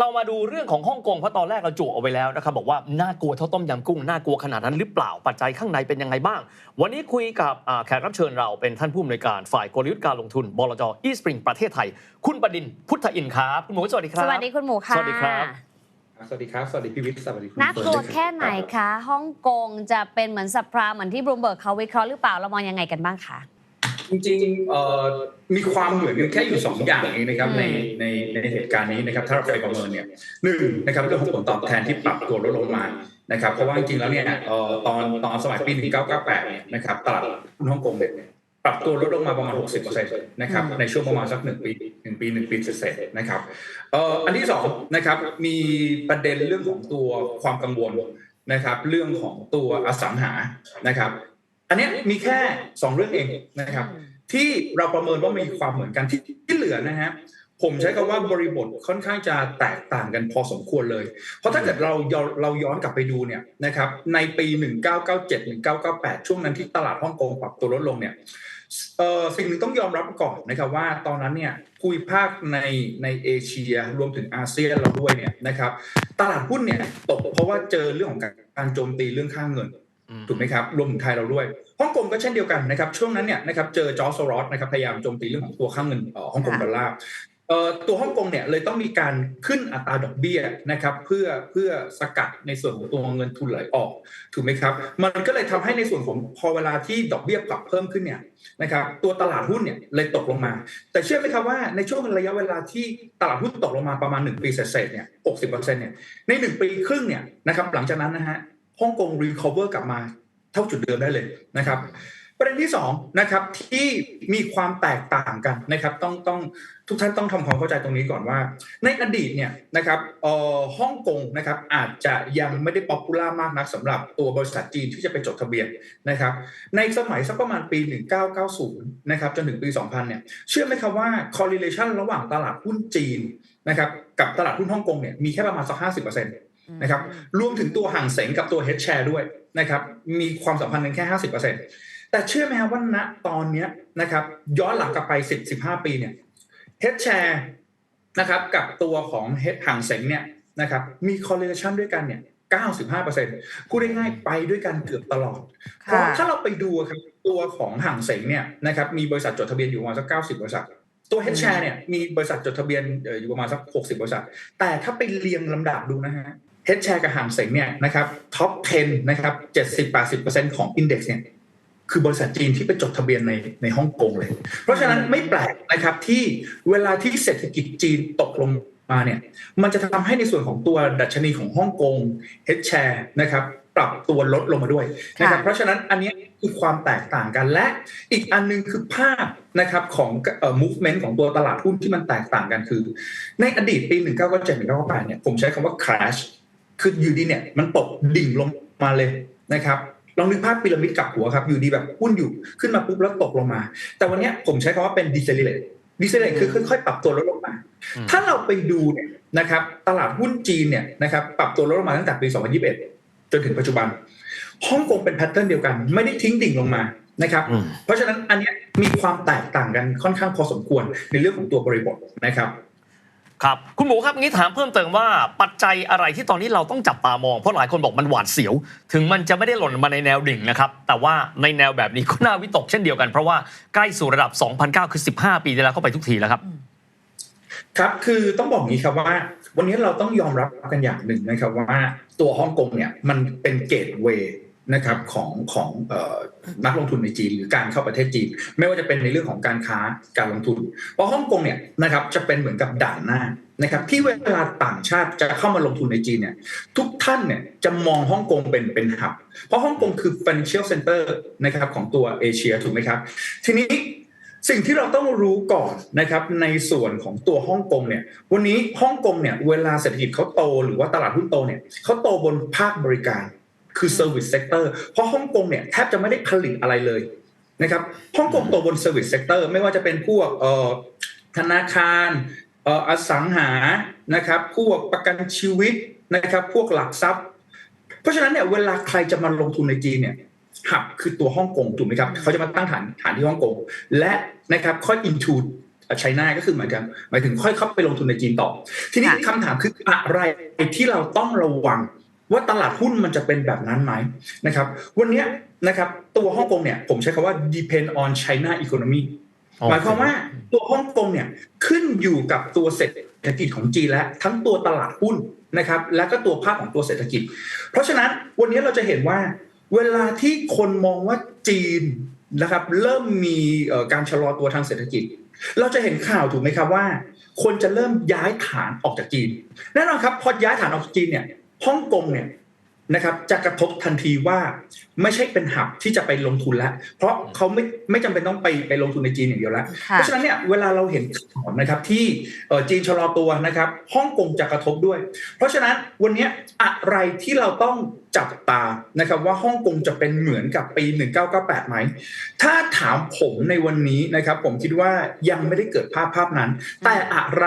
เรามาดูเรื่องของฮ่องกงเพราะตอนแรกเราจุเอาไว้แล้วนะครับบอกว่าน่ากลัวเท่าต้มยำกุ้งน่ากลัวขนาดนั้นหรือเปล่าปัจจัยข้างในเป็นยังไงบ้าง วันนี้คุยกับอ่าแขกรับเชิญเราเป็นท่านผู้อำนวยการฝ่ายกลยุทธ์การลงทุนบลจอีสปริงประเทศไทย คุณประดินพุทธอินทร์ครับคุณหมูสวัสดีครับสวัสดีคุณหมูค่ะสวัสดีครับสวัสดีครับ สวัสดีพี่วิทย์สวัสดีคุณน่ากลัวเฟิร์แค่ไหนคะฮ่องกงจะเป็นเหมือนสัปราเหมือนที่บลูมเบิร์กเขาวิเคราะห์หรือเปล่าเรามองยังไงกันบ้างคะ จริงๆเอ่อมีความเหมือนกันแค่อยู่ 2 อย่างเองนะครับอืมในในในเหตุการณ์นี้นะครับถ้าเราไปประเมินเนี่ยหนึ่งนะครับเรื่องของผลตอบแทนที่ปรับตัวลดลงมานะครับเพราะว่าจริงๆแล้วเนี่ยเอ่อตอนตอนสมัยปี 1998เนี่ยนะครับตลาดหุ้นฮ่องกงเนี่ยปรับตัวลดลงมาประมาณ 60%นะครับในช่วงประมาณสักหนึ่งปีหนึ่งปีหนึ่งปีเศษๆนะครับเอ่ออันที่สองนะครับมีประเด็นเรื่องของตัวความกังวลนะครับเรื่องของตัวอสังหานะครับ อันนี้มีแค่สองเรื่องเองนะครับ ที่เราประเมินว่ามีความเหมือนกันที่ที่เหลือนะฮะผมใช้คำว่าบริบทค่อนข้างจะแตกต่างกันพอสมควรเลย เพราะถ้าเกิดเราเราย้อนกลับไปดูเนี่ยนะครับในปี 1997 1998 ช่วงนั้นที่ตลาดฮ่องกงปรับตัวลดลงเนี่ยสิ่งหนึ่งต้องยอมรับก่อนนะครับว่าตอนนั้นเนี่ยภูมิภาคในในเอเชียรวมถึงอาเซียนเราด้วยเนี่ยนะครับตลาดหุ้นเนี่ยตกเพราะว่าเจอเรื่องของการการโจมตีเรื่องค่าเงิน ถูกไหมครับรวมถึงไทยเราด้วยฮ่องกงก็เช่นเดียวกันนะครับ ช่วงนั้นเนี่ยนะครับเจอจอร์จโซรอสนะครับพยายามโจมตีเรื่องของตัวค่าเงินเอ่อฮ่องกงค่ะดอลลาร์เอ่อตัวฮ่องกงเนี่ยเลยต้องมีการขึ้นอัตราดอกเบี้ยนะครับเพื่อเพื่อสกัดในส่วนของตัวเงินทุนไหลออกถูกไหมครับ มันก็เลยทำให้ในส่วนของพอเวลาที่ดอกเบี้ยปรับเพิ่มขึ้นเนี่ยนะครับตัวตลาดหุ้นเนี่ยเลยตกลงมา แต่เชื่อไหมครับว่าในช่วงระยะเวลาที่ตลาดหุ้นตกลงมาประมาณ 1 ปีเศษๆเนี่ย60%เนี่ยใน 1 ปีครึ่งเนี่ยนะครับหลังจากนั้นนะฮะ ฮ่องกงรีคอเวอร์กลับมาเท่าจุดเดิมได้เลยนะครับ ประเด็นที่สองนะครับที่มีความแตกต่างกันนะครับต้องต้องทุกท่านต้องทำความเข้าใจตรงนี้ก่อนว่า ในอดีตเนี่ยนะครับเอ่อฮ่องกงนะครับอาจจะยังไม่ได้ป๊อปปูล่ามากนักสำหรับตัวบริษัทจีนที่จะไปจดทะเบียนนะครับ ในสมัยสักประมาณปี 1990นะครับจนถึงปี 2000เนี่ยเชื่อไหมครับว่า correlation ระหว่างตลาดหุ้นจีนนะครับกับตลาดหุ้นฮ่องกงเนี่ยมีแค่ประมาณสัก50%นะครับรวมถึงตัวห่างเสงกับตัว Head Share ด้วยนะครับมีความสัมพันธ์กันแค่50%แต่เชื่อไหมครับว่าณตอนเนี้ยนะครับย้อนหลังกลับไป10-15ปีเนี่ย Head Share นะครับกับตัวของ Head ห่างเสงเนี่ยนะครับมี correlation ด้วยกันเนี่ย95%พูดง่ายๆไปด้วยกันเกือบตลอด เพราะว่าถ้าเราไปดูครับตัวของห่างเสงเนี่ยนะครับมีบริษัทจดทะเบียนอยู่ประมาณสัก90 บริษัท ตัว Head Share เนี่ยมีบริษัทจดทะเบียนเอ่ออยู่ประมาณสัก 60 บริษัท แต่ถ้าไปเรียงลำดับดูนะฮะ เฮดแชร์กับห่างเสงเนี่ยนะครับท็อป 10 นะครับ70-80%ของอินเด็กซ์เนี่ยคือบริษัทจีนที่ไปจดทะเบียนในในฮ่องกงเลย เพราะฉะนั้นไม่แปลกนะครับที่เวลาที่เศรษฐกิจจีนตกลงมาเนี่ยมันจะทำให้ในส่วนของตัวดัชนีของฮ่องกงเฮดแชร์นะครับปรับตัวลดลงมาด้วยนะครับค่ะเพราะฉะนั้นอันเนี้ยคือความแตกต่างกันและอีกอันหนึงคือภาพนะครับของเอ่อ movement ของตัวตลาดหุ้นที่มันแตกต่างกันคือ ในอดีตปี 1997 1998เนี่ยผมใช้คำว่า crash คืออยู่ดีเนี่ยมันตกดิ่งลงมาเลยนะครับลองนึกภาพพีระมิดกลับหัวครับ อยู่ดีแบบหุ้นอยู่ขึ้นมาปุ๊บแล้วตกลงมา แต่วันเนี้ยผมใช้คำว่าเป็น decelerate decelerate คือค่อยๆปรับตัวลดลงมาอืมถ้าเราไปดูเนี่ยนะครับตลาดหุ้นจีนเนี่ยนะครับปรับตัวลดลงมาตั้งแต่ปี 2021 จนถึงปัจจุบันฮ่องกงเป็นแพทเทิร์นเดียวกัน ไม่ได้ทิ้งดิ่งลงมานะครับอืมเพราะฉะนั้นอันเนี้ยมีความแตกต่างกันค่อนข้างพอสมควรในเรื่องของตัวบริบทนะครับ ครับ คุณหมูครับงี้ถามเพิ่มเติมว่าปัจจัยอะไรที่ตอนนี้เราต้องจับตามอง เพราะหลายคนบอกมันหวาดเสียว ถึงมันจะไม่ได้หล่นมาในแนวดิ่งนะครับ แต่ว่าในแนวแบบนี้ก็น่าวิตกเช่นเดียวกัน เพราะว่าใกล้สู่ระดับ 2009 คือ 15 ปีที่แล้วเข้าไปทุกทีแล้วครับ ครับ คือต้องบอกอย่างนี้ครับว่า วันนี้เราต้องยอมรับกันอย่างหนึ่งนะครับว่าตัวฮ่องกงเนี่ยมันเป็นเกตเวย์ นะครับของของออนักลงทุนในจีนหรือการเข้าประเทศจีน ไม่ว่าจะเป็นในเรื่องของการค้าการลงทุน เพราะฮ่องกงเนี่ยนะครับจะเป็นเหมือนกับด่านหน้านะครับที่เวลาต่างชาติจะเข้ามาลงทุนในจีนเนี่ยทุกท่านเนี่ยจะมองฮ่องกงเป็นเป็นหับ เพราะฮ่องกงคือ financial center นะครับของตัวเอเชียถูกไหมครับ ทีนี้สิ่งที่เราต้องรู้ก่อนนะครับในส่วนของตัวฮ่องกงเนี่ยวันนี้ฮ่องกงเนี่ยเวลาเศรษฐกิจเขาโตหรือว่าตลาดหุ้นโตเนี่ยเขาโตบนภาคบริการ คือ service sector เพราะฮ่องกงเนี่ยแทบจะไม่ได้ผลิตอะไรเลยนะครับฮ่องกงโตบน service sector ไม่ว่าจะเป็นพวกเอ่อธนาคารเอ่ออสังหานะครับ พวกประกันชีวิตนะครับ พวกหลักทรัพย์ เพราะฉะนั้นเนี่ยเวลาใครจะมาลงทุนในจีนเนี่ยหับคือตัวฮ่องกงถูกไหมครับเขาจะมาตั้งฐานฐานที่ฮ่องกงและนะครับค่อย into ไชน่าก็คือหมายถึงหมายถึงค่อยเข้าไปลงทุนในจีนต่อ ทีนี้ค่ะคำถามคืออะไรที่เราต้องระวัง ว่าตลาดหุ้นมันจะเป็นแบบนั้นไหมนะครับ วันเนี้ยนะครับตัวฮ่องกงเนี่ยผมใช้คำว่า depend on China economy หมายความว่าตัวฮ่องกงเนี่ยขึ้นอยู่กับตัวเศรษฐกิจของจีนและทั้งตัวตลาดหุ้นนะครับ และก็ตัวภาพของตัวเศรษฐกิจ เพราะฉะนั้นวันนี้เราจะเห็นว่า เวลาที่คนมองว่าจีนนะครับเริ่มมีเอ่อการชะลอตัวทางเศรษฐกิจ เราจะเห็นข่าวถูกไหมครับว่า คนจะเริ่มย้ายฐานออกจากจีนแน่นอนครับพอย้ายฐานออกจากจีนเนี่ย ฮ่องกงเนี่ยนะครับจะกระทบทันทีว่าไม่ใช่เป็นหับที่จะไปลงทุนแล้วเพราะเขาไม่ไม่จำเป็นต้องไปไปลงทุนในจีนอย่างเดียวแล้วค่ะเพราะฉะนั้นเนี่ยเวลาเราเห็นข่าวนะครับที่เอ่อจีนชะลอตัวนะครับฮ่องกงจะกระทบด้วย เพราะฉะนั้นวันเนี้ยอะไรที่เราต้องจับตานะครับว่าฮ่องกงจะเป็นเหมือนกับปี 1998 ไหม ถ้าถามผมในวันนี้นะครับ ผมคิดว่ายังไม่ได้เกิดภาพภาพนั้น แต่อะไร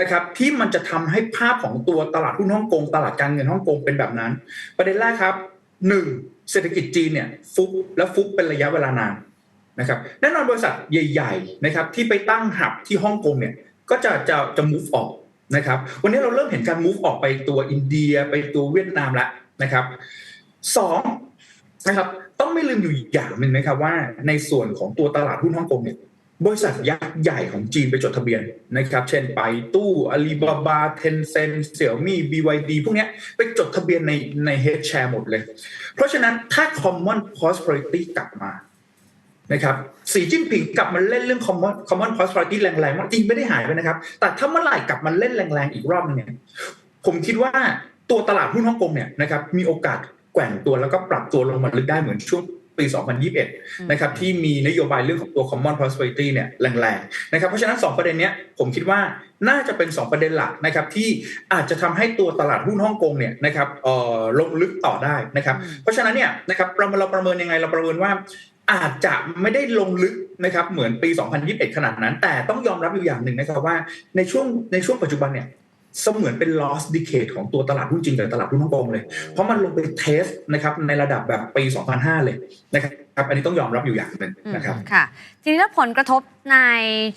นะครับที่มันจะทำให้ภาพของตัวตลาดหุ้นฮ่องกงตลาดการเงินฮ่องกงเป็นแบบนั้น ประเด็นแรกครับหนึ่ง เศรษฐกิจจีนเนี่ยฟุบและฟุบเป็นระยะเวลานานนะครับแน่นอนบริษัทใหญ่ๆนะครับที่ไปตั้งหับที่ฮ่องกงเนี่ยก็จะจะจะ move ออกนะครับวันนี้เราเริ่มเห็นการ move ออกไปตัวอินเดียไปตัวเวียดนามแล้วนะครับสองนะครับต้องไม่ลืมอยู่อีกอย่างหนึ่งนะครับว่าในส่วนของตัวตลาดหุ้นฮ่องกงเนี่ย บริษัทยักษ์ใหญ่ของจีนไปจดทะเบียนนะครับ เช่นไปตู้อาลีบาบาเทนเซนเสี่ยวมี่ BYD พวกนี้ไปจดทะเบียนในใน head share หมดเลย เพราะฉะนั้นถ้า common prosperity กลับมานะครับสีจิ้นผิงกลับมาเล่นเรื่อง common common prosperity แรงๆว่าจริงไม่ได้หายไปนะครับ แต่ถ้าเมื่อไหร่กลับมาเล่นแรงๆอีกรอบนึงเนี่ยผมคิดว่าตัวตลาดหุ้นฮ่องกงเนี่ยนะครับมีโอกาสแกว่งตัวแล้วก็ปรับตัวลงมาลึกได้เหมือนช่วง ปี 2021 นะครับที่มีนโยบายเรื่องของตัว common prosperity เนี่ยแรงๆนะครับเพราะฉะนั้น 2 ประเด็นเนี้ยผมคิดว่าน่าจะเป็น 2 ประเด็นหลักนะครับที่อาจจะทำให้ตัวตลาดหุ้นฮ่องกงเนี่ยนะครับเอ่อลงลึกต่อได้นะครับอืมเพราะฉะนั้นเนี่ยนะครับเราเราประเมินยังไงเราประเมินว่าอาจจะไม่ได้ลงลึกนะครับเหมือนปี 2021 ขนาดนั้น แต่ต้องยอมรับอยู่อย่างหนึ่งนะครับว่าในช่วงในช่วงปัจจุบันเนี่ย เสมือนเป็น lost decade ของตัวตลาดหุ้นจีนกับตลาดหุ้นฮ่องกงเลย เพราะมันลงไปเทสนะครับในระดับแบบปี 2005 เลยนะครับ อันนี้ต้องยอมรับอยู่อย่างหนึ่งนะครับอืมค่ะ ทีนี้ถ้าผลกระทบใน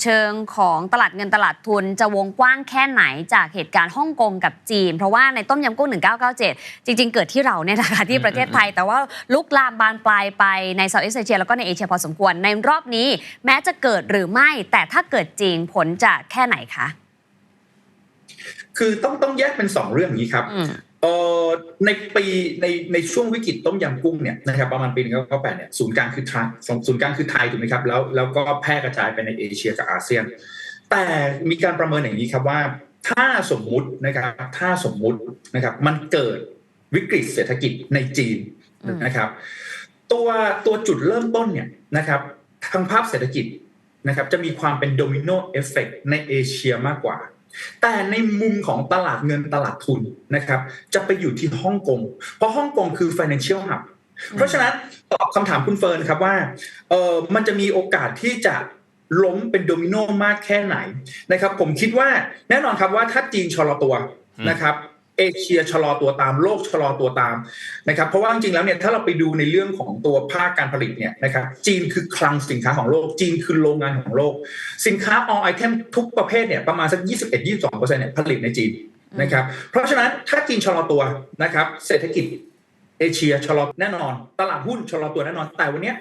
เชิงของตลาดเงินตลาดทุนจะวงกว้างแค่ไหนจากเหตุการณ์ฮ่องกงกับจีน เพราะว่าในต้มยำกุ้ง 1997 จริง ๆ เกิดที่เราเนี่ยนะคะที่ประเทศไทย แต่ว่าลุกลามบานปลายไปในเซาท์อีสเอเชียแล้วก็ในเอเชียพอสมควร ในรอบนี้แม้จะเกิดหรือไม่ แต่ถ้าเกิดจริงผลจะแค่ไหนคะ คือต้องต้องแยกเป็น2เรื่องอย่างนี้ครับอืมเอ่อในปีในในช่วงวิกฤตต้มยำกุ้งเนี่ยนะครับประมาณปีหนึ่งเก้าแปดเนี่ยศูนย์กลางคือไทยศูนย์กลางคือไทยถูกไหมครับแล้วแล้วก็แพร่กระจายไปในเอเชียกับอาเซียน แต่มีการประเมินอย่างนี้ครับว่าถ้าสมมุตินะครับถ้าสมมุตินะครับมันเกิดวิกฤตเศรษฐกิจในจีนอืมนะครับ ตัวตัวจุดเริ่มต้นเนี่ยนะครับทางภาพเศรษฐกิจนะครับจะมีความเป็นโดมิโนเอฟเฟกในเอเชียมากกว่า แต่ในมุมของตลาดเงินตลาดทุนนะครับ จะไปอยู่ที่ฮ่องกง เพราะฮ่องกงคือ financial hub เพราะฉะนั้นตอบคำถามคุณเฟิร์นครับว่าเออมันจะมีโอกาสที่จะล้มเป็นโดมิโนมากแค่ไหนนะครับ ผมคิดว่าแน่นอนครับว่าถ้าจีนชะลอตัวอืมนะครับ เอเชียชะลอตัวตามโลกชะลอตัวตามนะครับเพราะว่าจริงๆแล้วเนี่ยถ้าเราไปดูในเรื่องของตัวภาคการผลิตเนี่ยนะครับจีนคือคลังสินค้าของโลก จีนคือโรงงานของโลก สินค้า all item ทุกประเภทเนี่ยประมาณสัก 21-22%เนี่ยผลิตในจีนนะครับเพราะฉะนั้นถ้าจีนชะลอตัวนะครับเศรษฐกิจเอเชียชะลอแน่นอน ตลาดหุ้นชะลอตัวแน่นอนแต่วันนี้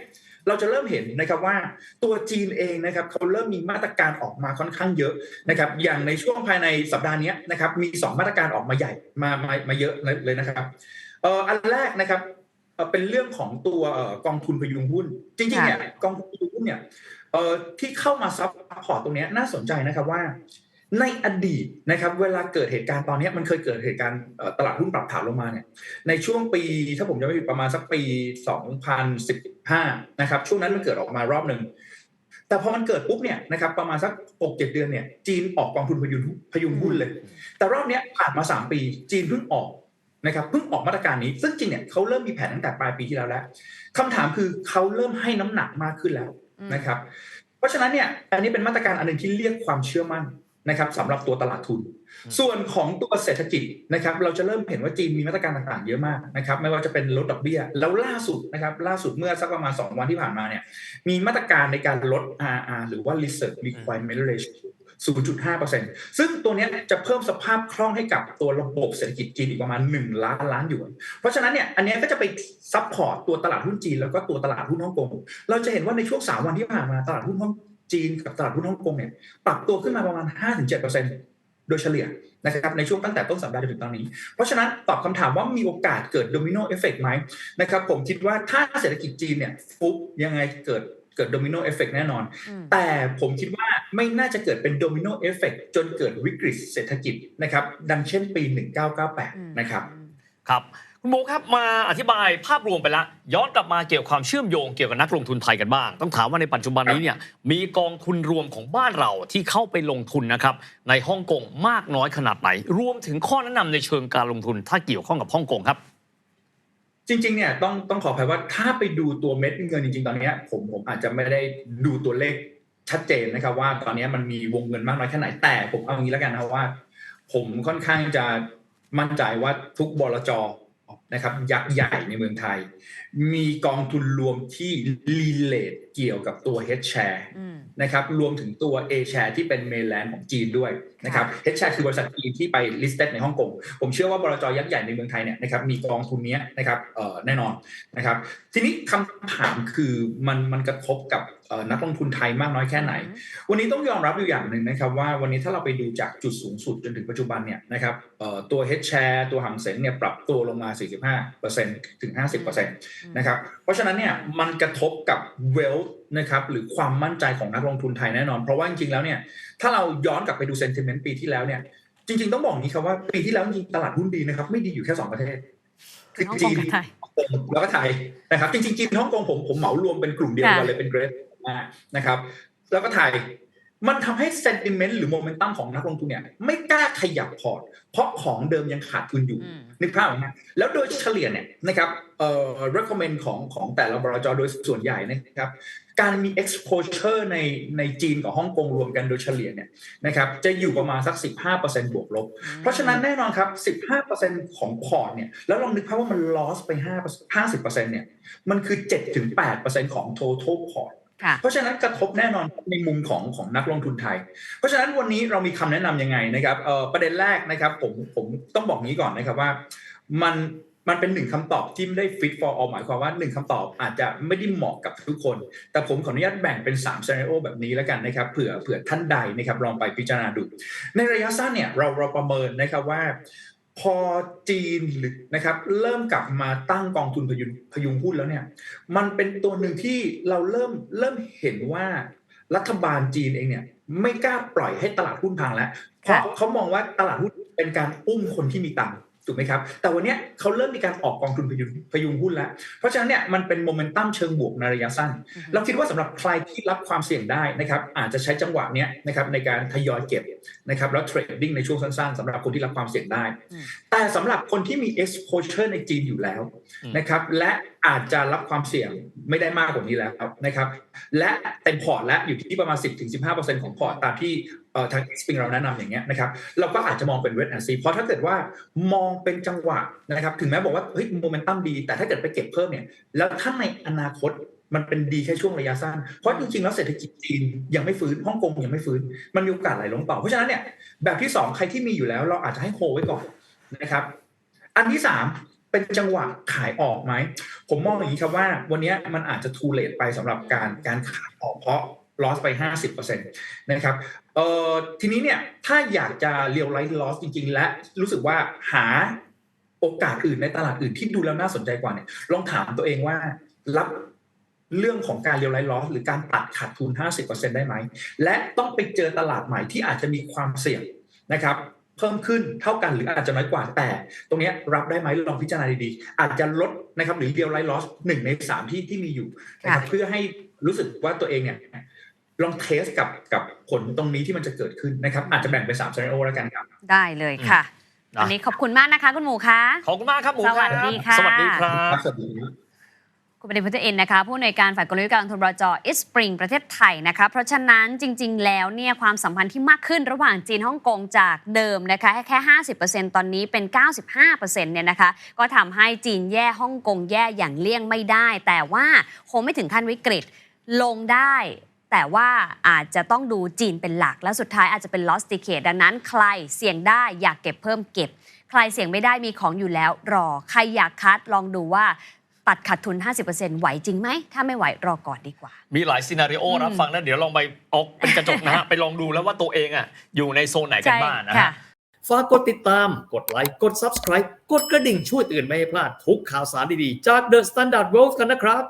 เราจะเริ่มเห็นนะครับว่าตัวจีนเองนะครับเขาเริ่มมีมาตรการออกมาค่อนข้างเยอะนะครับอย่างในช่วงภายในสัปดาห์เนี้ยนะครับมี 2 มาตรการออกมาใหญ่มามามาเยอะเลยนะครับเอ่ออันแรกนะครับเอ่อเป็นเรื่องของตัวเอ่อกองทุนพยุงหุ้น จริงๆเนี่ยกองทุนพยุงหุ้นเนี่ยเอ่อที่เข้ามาซับพอร์ตตรงเนี้ยน่าสนใจนะครับว่า ในอดีตนะครับเวลาเกิดเหตุการณ์ตอนนี้มันเคยเกิดเหตุการณ์ตลาดหุ้นปรับฐานลงมาเนี่ยในช่วงปีถ้าผมจะไม่ผิดประมาณสักปี 2015นะครับช่วงนั้นมันเกิดออกมารอบหนึ่งแต่พอมันเกิดปุ๊บเนี่ยนะครับประมาณสัก6-7เดือนเนี่ยจีนออกกองทุนพยุงพยุงหุ้นเลย แต่รอบเนี้ยผ่านมา3ปี จีนเพิ่งออกนะครับเพิ่งออกมาตรการนี้ ซึ่งจริงเนี่ยเขาเริ่มมีแผนตั้งแต่ปลายปีที่แล้วแล้วคำถามคือเขาเริ่มให้น้ำหนักมากขึ้นแล้วนะครับ เพราะฉะนั้นเนี่ยอันนี้เป็นมาตรการอันหนึ่งที่เรียกความเชื่อมั่น นะครับสำหรับตัวตลาดทุน ส่วนของตัวเศรษฐกิจนะครับเราจะเริ่มเห็นว่าจีนมีมาตรการต่างๆ เยอะมากนะครับไม่ว่าจะเป็นลดดอกเบี้ย แล้วล่าสุดนะครับล่าสุดเมื่อสักประมาณ 2 วันที่ผ่านมาเนี่ยมีมาตรการในการลด RR หรือว่า Research Requirement Ratio 0.5%ซึ่งตัวเนี้ยจะเพิ่มสภาพคล่องให้กับตัวระบบเศรษฐกิจจีนอีกประมาณ 1 ล้านล้านหยวน เพราะฉะนั้นเนี่ยอันเนี้ยก็จะไปซัพพอร์ตตัวตลาดหุ้นจีนแล้วก็ตัวตลาดหุ้นฮ่องกง เราจะเห็นว่าในช่วง 3 วันที่ผ่านมาตลาดหุ้นฮ่อง จีนกับตลาดหุ้นฮ่องกงเนี่ยปรับตัวขึ้นมาประมาณ 5-7%โดยเฉลี่ยนะครับในช่วงตั้งแต่ต้นสัปดาห์จนถึงตอนนี้ เพราะฉะนั้นตอบคำถามว่ามีโอกาสเกิดโดมิโนเอฟเฟกต์ไหมนะครับผมคิดว่าถ้าเศรษฐกิจจีนเนี่ยฟุบยังไงเกิดเกิดโดมิโนเอฟเฟกต์แน่นอนอืมแต่ผมคิดว่าไม่น่าจะเกิดเป็นโดมิโนเอฟเฟกต์จนเกิดวิกฤตเศรษฐกิจนะครับดังเช่นปี 1998 นะครับครับ คุณโบครับมาอธิบายภาพรวมไปแล้วย้อนกลับมาเกี่ยวกับความเชื่อมโยงเกี่ยวกับนักลงทุนไทยกันบ้าง ต้องถามว่าในปัจจุบันนี้เนี่ยมีกองทุนรวมของบ้านเราที่เข้าไปลงทุนนะครับในฮ่องกงมากน้อยขนาดไหนรวมถึงข้อแนะนำในเชิงการลงทุนถ้าเกี่ยวข้องกับฮ่องกงครับ จริงๆเนี่ยต้องต้องขออภัยว่าถ้าไปดูตัวเม็ดเงินจริง ๆ ตอนนี้ผมผมอาจจะไม่ได้ดูตัวเลขชัดเจนนะครับว่าตอนนี้มันมีวงเงินมากน้อยแค่ไหนแต่ผมเอางี้แล้วกันนะครับว่า ผมค่อนข้างจะมั่นใจว่าทุกบลจ นะครับยักษ์ใหญ่ในเมืองไทย มีกองทุนรวมที่รีเลทเกี่ยวกับตัว H share อืมนะครับรวมถึงตัว A share ที่เป็นเมนแลนด์ของจีนด้วยนะครับ H share คือบริษัทจีนที่ไป listed ในฮ่องกงผมเชื่อว่าบลจยักษ์ใหญ่ในเมืองไทยเนี่ยนะครับมีกองทุนเนี้ยนะครับเอ่อแน่นอนนะครับ ทีนี้คำถามคือมันมันกระทบกับเอ่อนักลงทุนไทยมากน้อยแค่ไหน วันนี้ต้องยอมรับอยู่อย่างหนึ่งนะครับ ว่าวันนี้ถ้าเราไปดูจากจุดสูงสุดจนถึงปัจจุบันเนี่ยนะครับเอ่อตัว H share ตัวหังเซ็งเนี่ยปรับตัวลงมา 45%ถึง 50%นะครับเพราะฉะนั้นเนี่ยมันกระทบกับ wealth นะครับหรือความมั่นใจของนักลงทุนไทยแน่นอน เพราะว่าจริงๆแล้วเนี่ยถ้าเราย้อนกลับไปดู sentiment ปีที่แล้วเนี่ยจริง ๆ ต้องบอกอย่างนี้ครับว่าปีที่แล้วจริงๆตลาดหุ้นดีนะครับไม่ดีอยู่แค่สองประเทศคือฮ่องกงกับไทยแล้วก็ไทยนะครับจริงๆจีนฮ่องกงผมผมเหมารวมเป็นกลุ่มเดียวกันค่ะเลยเป็นเกรดนะครับแล้วก็ไทย มันทำให้เซนติเมนต์หรือโมเมนตัมของนักลงทุนเนี่ยไม่กล้าขยับพอร์ต เพราะของเดิมยังขาดทุนอยู่อืมนึกภาพออกไหมแล้วโดยเฉลี่ยเนี่ยนะครับเอ่อ recommend ของของแต่ละบรจโดยส่วนใหญ่นะครับการมี exposure ในในจีนกับฮ่องกงรวมกันโดยเฉลี่ยเนี่ยนะครับจะอยู่ประมาณสัก 15%บวกลบ เพราะฉะนั้นแน่นอนครับ 15%ของพอร์ตเนี่ยแล้วลองนึกภาพว่ามัน loss ไป 5 50%เนี่ยมันคือ 7-8%ของ total พอร์ตค่ะ เพราะฉะนั้นกระทบแน่นอนในมุมของของนักลงทุนไทย เพราะฉะนั้นวันนี้เรามีคำแนะนำยังไงนะครับประเด็นแรกนะครับผมผมต้องบอกงี้ก่อนนะครับว่ามันมันเป็นหนึ่งคำตอบที่ไม่ได้ fit for all หมายความว่าหนึ่งคำตอบอาจจะไม่ได้เหมาะกับทุกคน แต่ผมขออนุญาตแบ่งเป็น3 scenario แบบนี้แล้วกันนะครับเผื่อเผื่อท่านใดนะครับลองไปพิจารณาดู ในระยะสั้นเนี่ยเราเราประเมินนะครับว่า พอจีนหรือนะครับ เริ่มกลับมาตั้งกองทุนพยุงพยุงหุ้นแล้วเนี่ย มันเป็นตัวหนึ่งที่เราเริ่มเริ่มเห็นว่ารัฐบาลจีนเองเนี่ย ไม่กล้าปล่อยให้ตลาดหุ้นพังแล้วเพราะเขามองว่าตลาดหุ้นเป็นการอุ้มคนที่มีตังค์ ถูกไหมครับ แต่วันเนี้ยเขาเริ่มมีการออกกองทุนพยุงพยุงหุ้นแล้ว เพราะฉะนั้นเนี่ยมันเป็นโมเมนตัมเชิงบวกในระยะสั้น เราคิดว่าสำหรับใครที่รับความเสี่ยงได้นะครับอาจจะใช้จังหวะเนี้ยนะครับในการทยอยเก็บนะครับแล้วเทรดดิ้งในช่วงสั้นๆสำหรับคนที่รับความเสี่ยงได้อืม แต่สำหรับคนที่มี exposure ในจีนอยู่แล้วอืมนะครับ และอาจจะรับความเสี่ยงไม่ได้มากกว่านี้แล้วนะครับ และเต็มพอร์ตและอยู่ที่ประมาณ 10-15%ของพอร์ตตามที่เอ่อทาง s p r i n g เราแนะนำอย่างเงี้ยนะครับ เราก็อาจจะมองเป็นเวทแอนซีเพราะถ้าเกิดว่ามองเป็นจังหวะนะครับ ถึงแม้บอกว่าเฮ้ยโมเมนตัมดี แต่ถ้าเกิดไปเก็บเพิ่มเนี่ย แล้วถ้าในอนาคตมันเป็นดีแค่ช่วงระยะสั้น เพราะจริงๆ แล้วเศรษฐกิจจีนยังไม่ฟื้น ฮ่องกงยังไม่ฟื้น มันมีโอกาสไหลลงต่อ เพราะฉะนั้นเนี่ยแบบที่สองใครที่มีอยู่แล้วเราอาจจะให้โฮไว้ก่อน นะครับ อันที่สามเป็นจังหวะขายออกไหม ผมมองอย่างนี้ครับว่า วันนี้มันอาจจะทูเลตไปสำหรับการการขายออกเพราะลอสไป 50%นะครับเอ่อทีนี้เนี่ยถ้าอยากจะเรียลไลท์ลอสจริง ๆ และรู้สึกว่าหาโอกาสอื่นในตลาดอื่นที่ดูแล้วน่าสนใจกว่าเนี่ยลองถามตัวเองว่ารับเรื่องของการเรียลไลท์ลอสหรือการตัดขาดทุน 50%ได้ไหม และต้องไปเจอตลาดใหม่ที่อาจจะมีความเสี่ยงนะครับ เพิ่มขึ้นเท่ากันหรืออาจจะน้อยกว่าแต่ ตรงเนี้ยรับได้ไหมลองพิจารณาดีๆอาจจะลดนะครับหรือเรียลไลท์ลอสหนึ่งในสามที่ที่มีอยู่นะครับค่ะเพื่อให้รู้สึกว่าตัวเองเนี่ยลองเทสกับกับผลตรงนี้ที่มันจะเกิดขึ้นนะครับ อาจจะแบ่งเป็นสามซีนโอแล้วกันครับ ได้เลยค่ะนะวันนี้ขอบคุณมากนะคะ คุณหมูคะขอบคุณมากครับหมูสวัสดีค่ะสวัสดีครับสวัสดี ครับคุณปฏิพุทธเอ็นนะคะผู้อำนวยการฝ่ายกลยุทธ์การลงทุนบลจอิสปริงประเทศไทยนะคะเพราะฉะนั้นจริง ๆ แล้วเนี่ยความสัมพันธ์ที่มากขึ้นระหว่างจีนฮ่องกงจากเดิมนะคะแค่ 50%ตอนนี้เป็น 95%เนี่ยนะคะก็ทำให้จีนแย่ฮ่องกงแย่อย่างเลี่ยงไม่ได้ แต่ว่าคงไม่ถึงขั้นวิกฤตลงได้แต่ว่าอาจจะต้องดูจีนเป็นหลัก และสุดท้ายอาจจะเป็น lost decade ดังนั้นใครเสี่ยงได้อยากเก็บเพิ่มเก็บ ใครเสี่ยงไม่ได้มีของอยู่แล้วรอ ใครอยากคัดลองดูว่า ตัดขาดทุน 50%ไหวจริงไหม ถ้าไม่ไหวรอก่อนดีกว่า มีหลายซีนารีโออืมรับฟังแล้วเดี๋ยวลองไปออกเป็นกระจกนะฮะ ไปลองดูแล้วว่าตัวเองอะอยู่ในโซนไหนกันใช่บ้างนะค่ะฮะฝากกดติดตาม กดไลค์ กด Subscribe กดกระดิ่งช่วยเตือนไม่ให้พลาดทุกข่าวสารดีๆ จาก The Standard World กันนะครับ